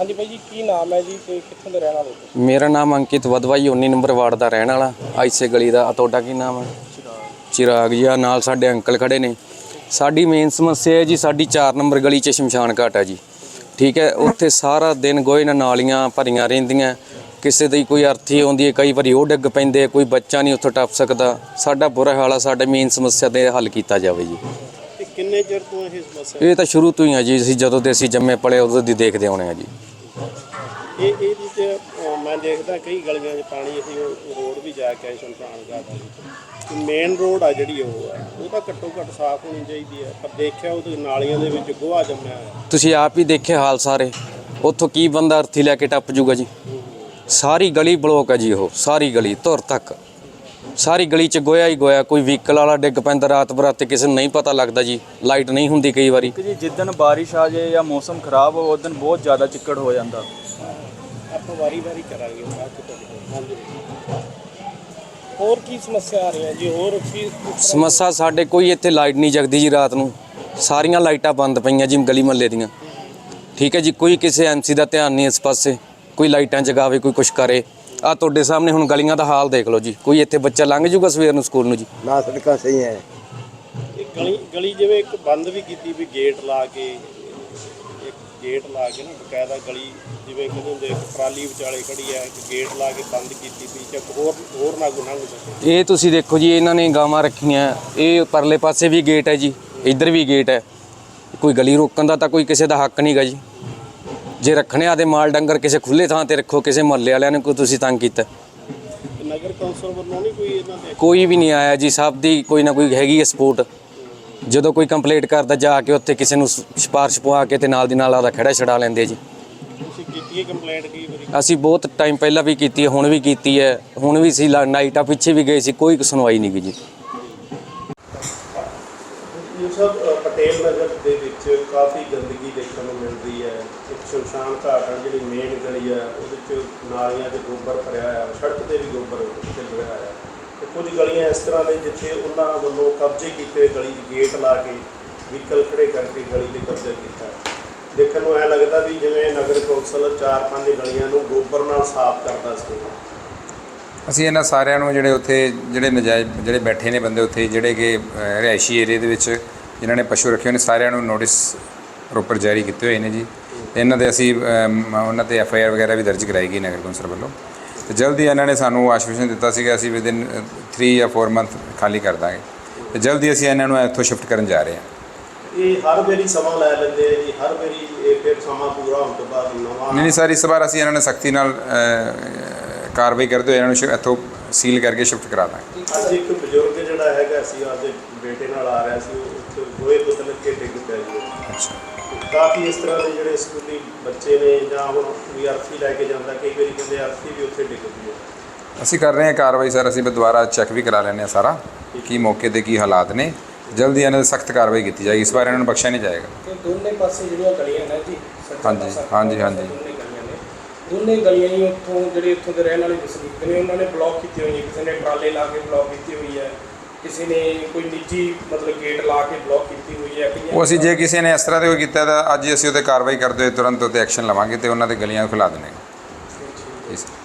ਹਾਂਜੀ ਭਾਈ ਜੀ, ਕੀ ਨਾਮ ਹੈ ਜੀ ਤੇ ਕਿੱਥੋਂ ਦੇ ਰਹਿਣ ਵਾਲੇ ਹੋ ਮੇਰਾ ਨਾਮ ਅੰਕਿਤ ਵਦਵਾਈ 19 ਨੰਬਰ ਵਾਰਡ ਦਾ ਰਹਿਣ ਵਾਲਾ। ਆਈਸੇ ਗਲੀ ਦਾ ਆ ਤੁਹਾਡਾ ਕੀ ਨਾਮ ਹੈ? ਚਿਰਾਗ। ਜੀ ਆ ਨਾਲ ਸਾਡੇ ਅੰਕਲ ਖੜੇ ਨੇ। ਸਾਡੀ ਮੇਨ ਸਮੱਸਿਆ ਹੈ ਜੀ, ਸਾਡੀ 4 ਨੰਬਰ ਗਲੀ 'ਚ ਸ਼ਮਸ਼ਾਨ ਘਾਟ ਹੈ ਜੀ। ਠੀਕ ਹੈ, ਉੱਥੇ ਸਾਰਾ ਦਿਨ ਗੋਹੇ ਨਾਲ ਨਾਲੀਆਂ ਭਰੀਆਂ ਰਹਿੰਦੀਆਂ। ਕਿਸੇ ਦੀ ਕੋਈ ਅਰਥੀ ਆਉਂਦੀ ਹੈ, ਕਈ ਵਾਰੀ ਉਹ ਡਿੱਗ ਪੈਂਦੇ ਕੋਈ ਬੱਚਾ ਨਹੀਂ ਉੱਥੋਂ ਟੱਪ ਸਕਦਾ। ਸਾਡਾ ਬੁਰਾ ਹਾਲ ਆ, ਸਾਡੇ ਮੇਨ ਸਮੱਸਿਆ ਦੇ ਹੱਲ ਕੀਤਾ ਜਾਵੇ ਜੀ। ਕਿੰਨੇ ਚਿਰ ਤੋਂ ਇਹ ਸਮੱਸਿਆ ਇਹ ਤਾਂ ਸ਼ੁਰੂ ਤੋਂ ਹੀ ਆ ਜੀ ਅਸੀਂ ਜਦੋਂ ਦੇ ਅਸੀਂ ਜੰਮੇ ਪਲੇ ਉਦੋਂ ਦੀ ਦੇਖਦੇ ਆਉਣੇ ਆ ਜੀ। ਇਹ ਇਹ ਅਹ, ਮੈਂ ਦੇਖਦਾ ਕਈ ਗਲੀਆਂ 'ਚ ਪਾਣੀ ਅਸੀਂ ਉਹ ਰੋਡ ਵੀ ਜਾ ਕੇ ਆਏ ਸ਼ਮਸ਼ਾਨ ਘਾਟ ਮੇਨ ਰੋਡ ਆ ਜਿਹੜੀ ਉਹ ਹੈ ਉਹ ਤਾਂ ਘੱਟੋ ਘੱਟ ਸਾਫ਼ ਹੋਣੀ ਚਾਹੀਦੀ ਹੈ ਪਰ ਦੇਖਿਆ ਉਹ ਨਾਲੀਆਂ ਦੇ ਵਿੱਚ ਗੋਹਾ ਜੰਮਿਆ ਹੋਇਆ। ਤੁਸੀਂ ਆਪ ਹੀ ਦੇਖੇ ਹਾਲ ਸਾਰੇ ਉੱਥੋਂ ਕੀ ਬੰਦਾ ਅਰਥੀ ਲੈ ਕੇ ਟੱਪ ਜੂਗਾ ਜੀ। ਸਾਰੀ ਗਲੀ ਬਲੋਕ ਹੈ ਜੀ ਉਹ ਸਾਰੀ ਗਲੀ ਧੁਰ ਤੱਕ। ਸਾਰੀ ਗਲੀ 'ਚ ਗੋਇਆ ਹੀ ਗੋਇਆ ਕੋਈ ਵਹੀਕਲ ਵਾਲਾ ਡਿੱਗ ਪੈਂਦਾ ਰਾਤ ਬਰਾਤੇ ਕਿਸੇ ਨੂੰ ਨਹੀਂ ਪਤਾ ਲੱਗਦਾ ਜੀ ਲਾਈਟ ਨਹੀਂ ਹੁੰਦੀ ਕਈ ਵਾਰੀ। ਕਿ ਜੀ ਜਿੱਦਣ ਬਾਰਿਸ਼ ਆ ਜਾਏ ਜਾਂ ਮੌਸਮ ਖਰਾਬ ਹੋ ਉਸ ਦਿਨ ਬਹੁਤ ਜ਼ਿਆਦਾ ਚਿੱਕੜ ਹੋ ਜਾਂਦਾ। ਆਪਾਂ ਵਾਰੀ ਵਾਰੀ ਕਰਾਂਗੇ ਬਾਅਦ ਚ ਤੁਹਾਡੇ ਕੋਲ। ਹਾਂਜੀ। ਹੋਰ ਕੀ ਸਮੱਸਿਆ ਆ ਰਹੀਆਂ ਜੀ? ਹੋਰ ਕੀ ਸਮੱਸਿਆ ਸਾਡੇ ਕੋਈ ਇੱਥੇ ਲਾਈਟ ਨਹੀਂ ਜਗਦੀ ਜੀ ਰਾਤ ਨੂੰ। ਸਾਰੀਆਂ ਲਾਈਟਾਂ ਬੰਦ ਪਈਆਂ ਜੀ ਗਲੀ ਮਹੱਲੇ ਦੀਆਂ। ਠੀਕ ਹੈ ਜੀ ਕੋਈ ਕਿਸੇ ਐਮਸੀ ਦਾ ਧਿਆਨ ਨਹੀਂ ਇਸ ਪਾਸੇ। ਕੋਈ ਲਾਈਟਾਂ ਜਗਾਵੇ ਕੋਈ ਕੁਛ ਕਰੇ। ਆ ਤੁਹਾਡੇ ਸਾਹਮਣੇ ਹੁਣ ਗਲੀਆਂ ਦਾ ਹਾਲ ਦੇਖ ਲਓ ਜੀ। ਕੋਈ ਇੱਥੇ ਬੱਚਾ ਲੰਘ ਜੂਗਾ ਸਵੇਰ ਨੂੰ ਸਕੂਲ ਨੂੰ ਜੀ? ਨਾ ਸੜਕਾਂ ਸਹੀ ਹੈ ਇਹ ਗਲੀ ਗਲੀ ਜਿਵੇਂ ਇੱਕ ਬੰਦ ਵੀ ਕੀਤੀ ਵੀ ਗੇਟ ਲਾ ਕੇ ਇੱਕ ਗੇਟ ਲਾ ਕੇ ਨਾ ਬਕਾਇਦਾ ਗਲੀ ਜਿਵੇਂ ਕਹਿੰਦੇ ਹੁੰਦੇ ਇੱਕ ਟਰਾਲੀ ਵਿਚਾਲੇ ਖੜੀ ਹੈ ਇੱਕ ਗੇਟ ਲਾ ਕੇ ਬੰਦ ਕੀਤੀ ਵੀ ਚੱਕ ਹੋਰ ਹੋਰ ਨਾ ਕੋਈ ਲੰਘ ਸਕੇ। ਇਹ ਤੁਸੀਂ ਦੇਖੋ ਜੀ ਇਹਨਾਂ ਨੇ ਗਾਵਾਂ ਰੱਖੀਆਂ। ਇਹ ਪਰਲੇ ਪਾਸੇ ਵੀ ਗੇਟ ਹੈ ਜੀ ਇੱਧਰ ਵੀ ਗੇਟ ਹੈ ਕੋਈ ਗਲੀ ਰੋਕਣ ਦਾ ਤਾਂ ਕੋਈ ਕਿਸੇ ਦਾ ਹੱਕ ਨਹੀਂਗਾ ਜੀ। ਜੇ ਰੱਖਣੇ ਆਦੇ ਮਾਲ ਡੰਗਰ ਕਿਸੇ ਖੁੱਲੇ ਥਾਂ ਤੇ ਰੱਖੋ ਕਿਸੇ ਮਹੱਲੇ ਵਾਲਿਆਂ ਨੇ ਕੋਈ ਤੁਸੀਂ ਤੰਗ ਕੀਤਾ। ਨਗਰ ਕੌਂਸਲ ਵੱਲੋਂ ਨਹੀਂ ਕੋਈ ਇਹਨਾਂ ਦੇ ਕੋਈ ਵੀ ਨਹੀਂ ਆਇਆ ਜੀ ਸਭ ਦੀ ਕੋਈ ਨਾ ਕੋਈ ਹੈਗੀ ਹੈ ਸਪੋਰਟ। ਜਦੋਂ ਕੋਈ ਕੰਪਲੇਂਟ ਕਰਦਾ ਜਾ ਕੇ ਉੱਥੇ ਕਿਸੇ ਨੂੰ ਸਿਫਾਰਿਸ਼ ਪਵਾ ਕੇ ਤੇ ਨਾਲ ਦੀ ਨਾਲ ਆਦਾ ਖੜਾ ਛਡਾ ਲੈਂਦੇ ਜੀ। ਤੁਸੀਂ ਕੀਤੀ ਹੈ ਕੰਪਲੇਂਟ ਕੀ ਵਾਰੀ? ਅਸੀਂ ਬਹੁਤ ਟਾਈਮ ਪਹਿਲਾਂ ਵੀ ਕੀਤੀ ਹੈ ਹੁਣ ਵੀ ਕੀਤੀ ਹੈ ਹੁਣ ਵੀ ਸੀ ਨਾਈਟਾਂ ਪਿੱਛੇ ਵੀ ਗਏ ਸੀ ਕੋਈ ਸੁਣਵਾਈ ਨਹੀਂ ਗਈ ਜੀ। ਇਹ ਸਭ ਪਟੇਲ ਨਗਰ ਦੇ ਵਿੱਚ ਕਾਫੀ ਗੰਦਗੀ ਦੇਖਣ ਨੂੰ ਮਿਲਦੀ ਹੈ। ਇੱਕ ਸ਼ਮਸ਼ਾਨ ਘਾਟ ਆ, ਜਿਹੜੀ ਮੇਨ ਗਲੀ ਆ, ਉਹਦੇ ਚ ਨਾਲੀਆਂ 'ਚ ਗੋਬਰ ਭਰਿਆ ਹੋਇਆ, ਸੜਕ ਤੇ ਵੀ ਗੋਬਰ ਚੱਲ ਰਿਹਾ ਹੈ ਤੇ ਕੁਝ ਗਲੀਆਂ ਇਸ ਤਰ੍ਹਾਂ ਨੇ ਜਿੱਥੇ ਉਹਨਾਂ ਵੱਲੋਂ ਕਬਜ਼ੇ ਕੀਤੇ ਗਲੀ 'ਚ ਗੇਟ ਲਾ ਕੇ ਵਹੀਕਲ ਖੜੇ ਕਰਕੇ ਗਲੀ ਤੇ ਕਬਜ਼ਾ ਕੀਤਾ। ਦੇਖਣ ਨੂੰ ਐ ਲੱਗਦਾ ਵੀ ਜਿਵੇਂ ਨਗਰ ਕੌਂਸਲ ਚਾਰ ਪੰਜ ਗਲੀਆਂ ਨੂੰ ਗੋਬਰ ਨਾਲ ਸਾਫ਼ ਕਰਦਾ ਸੀ। ਅਸੀਂ ਇਹਨਾਂ ਸਾਰਿਆਂ ਨੂੰ ਜਿਹੜੇ ਉੱਥੇ ਜਿਹੜੇ ਨਜਾਇਜ਼ ਜਿਹੜੇ ਬੈਠੇ ਨੇ ਬੰਦੇ ਉੱਥੇ ਜਿਹੜੇ ਕਿ ਰਿਹਾਇਸ਼ੀ ਏਰੀਆ ਦੇ ਵਿੱਚ ਜਿਨ੍ਹਾਂ ਨੇ ਪਸ਼ੂ ਰੱਖੇ ਹੋਏ ਨੇ ਸਾਰਿਆਂ ਨੂੰ ਨੋਟਿਸ ਪ੍ਰੋਪਰ ਜਾਰੀ ਕੀਤੇ ਹੋਏ ਨੇ ਜੀ। ਇਹਨਾਂ ਦੇ ਅਸੀਂ ਉਹਨਾਂ ਤੇ ਐਫ ਆਈ ਆਰ ਵਗੈਰਾ ਵੀ ਦਰਜ ਕਰਾਈ ਗਈ ਨਗਰ ਕੌਂਸਲ ਵੱਲੋਂ। ਤੇ ਜਲਦੀ ਇਹਨਾਂ ਨੇ ਸਾਨੂੰ ਆਸ਼ਵਾਸਨ ਦਿੱਤਾ ਸੀਗਾ ਅਸੀਂ ਵਿਦਿਨ 3 ਜਾਂ 4 ਮੰਥ ਖਾਲੀ ਕਰ ਦਾਂਗੇ। ਤੇ ਜਲਦੀ ਅਸੀਂ ਇਹਨਾਂ ਨੂੰ ਇੱਥੋਂ ਸ਼ਿਫਟ ਕਰਨ ਜਾ ਰਹੇ ਹਾਂ। ਇਹ ਹਰ ਵਾਰੀ ਸਮਾਂ ਲੈ ਲੈਂਦੇ ਆ ਜੀ ਹਰ ਵਾਰੀ ਇਹ ਫਿਰ ਸਮਾਂ ਪੂਰਾ ਹੋਣ ਤੋਂ ਬਾਅਦ ਨਵਾਂ ਨਹੀਂ ਨਹੀਂ ਸਰ ਇਸ ਵਾਰ ਅਸੀਂ ਇਹਨਾਂ ਨੇ ਸਖਤੀ ਨਾਲ ਕਾਰਵਾਈ ਕਰਦੇ ਹੋਏ ਇਹਨਾਂ ਨੂੰ ਸ਼ਿ- ਇੱਥੋਂ ਸੀਲ ਕਰਕੇ ਸ਼ਿਫਟ ਕਰਾ ਦਾਂਗੇ। ਅੱਜ ਇੱਕ ਬਜ਼ੁਰਗ ਜਿਹੜਾ ਹੈਗਾ ਸੀ ਆਪਦੇ ਬੇਟੇ ਨਾਲ ਆ ਰਿਹਾ ਸੀ ਉਹ ਉੱਥੇ ਗੋਹੇ ਤੋਂ ਤਿਲਕ ਕੇ ਡਿੱਗ ਪਿਆ ਜੀ ਅੱਛਾ। ਕਾਫੀ ਇਸ ਤਰ੍ਹਾਂ ਦੇ ਜਿਹੜੇ ਸਕੂਲੀ ਬੱਚੇ ਨੇ ਜਾਂ ਹੁਣ ਵੀ ਅਰਥੀ ਲੈ ਕੇ ਜਾਂਦਾ ਕਈ ਵਾਰੀ ਕਹਿੰਦੇ ਅਰਥੀ ਵੀ ਉੱਥੇ ਡਿੱਗ ਪਈ ਹੈ। ਅਸੀਂ ਕਰ ਰਹੇ ਹਾਂ ਕਾਰਵਾਈ ਸਰ। ਅਸੀਂ ਵੀ ਦੁਬਾਰਾ ਚੈੱਕ ਵੀ ਕਰਾ ਲੈਂਦੇ ਹਾਂ ਸਾਰਾ ਕੀ ਮੌਕੇ ਤੇ ਕੀ ਹਾਲਾਤ ਨੇ। ਜਲਦੀ ਇਹਨਾਂ 'ਤੇ ਸਖਤ ਕਾਰਵਾਈ ਕੀਤੀ ਜਾਏਗੀ। ਇਸ ਵਾਰ ਇਹਨਾਂ ਨੂੰ ਬਖਸ਼ਿਆ ਨਹੀਂ ਜਾਏਗਾ। ਤੇ ਦੋਨੇ ਪਾਸੇ ਜਿਹੜੀਆਂ ਗਲੀਆਂ ਨੇ ਜੀ ਸੱਜਾ ਹਾਂਜੀ, ਪਾਸਾ, ਹਾਂਜੀ, ਹਾਂਜੀ। ਦੋਨੇ ਦੋਨੇ ਗਲੀਆਂ ਹੀ ਉੱਥੋਂ ਜਿਹੜੇ ਉੱਥੋਂ ਦੇ ਰਹਿਣ ਵਾਲੇ ਵਸਨੀਕ ਨੇ ਉਹਨਾਂ ਨੇ ਬਲੌਕ ਕੀਤੀ ਹੋਈ ਹੈ। ਕਿਸੇ ਨੇ ਟਰਾਲੇ ਲਾ ਕੇ ਬਲੌਕ ਕੀਤੀ ਹੋਈ ਹੈ। ਕਿਸੇ ਨੇ ਕੋਈ ਨਿੱਜੀ ਮਤਲਬ ਗੇਟ ਲਾ ਕੇ ਬਲੌਕ ਕੀਤੀ ਹੋਈ ਹੈ। ਉਹ ਅਸੀਂ ਜੇ ਕਿਸੇ ਨੇ ਇਸ ਤਰ੍ਹਾਂ ਦੇ ਕੋਈ ਕੀਤਾ ਤਾਂ ਅੱਜ ਅਸੀਂ ਉਹਤੇ ਕਾਰਵਾਈ ਕਰਦੇ ਹੋਏ ਤੁਰੰਤ ਉਹਤੇ ਐਕਸ਼ਨ ਲਵਾਂਗੇ ਤੇ ਉਹਨਾਂ ਦੇ ਗਲੀਆਂ ਖੁਲਾ ਦੇਣੇ ਜੀ ਸਰ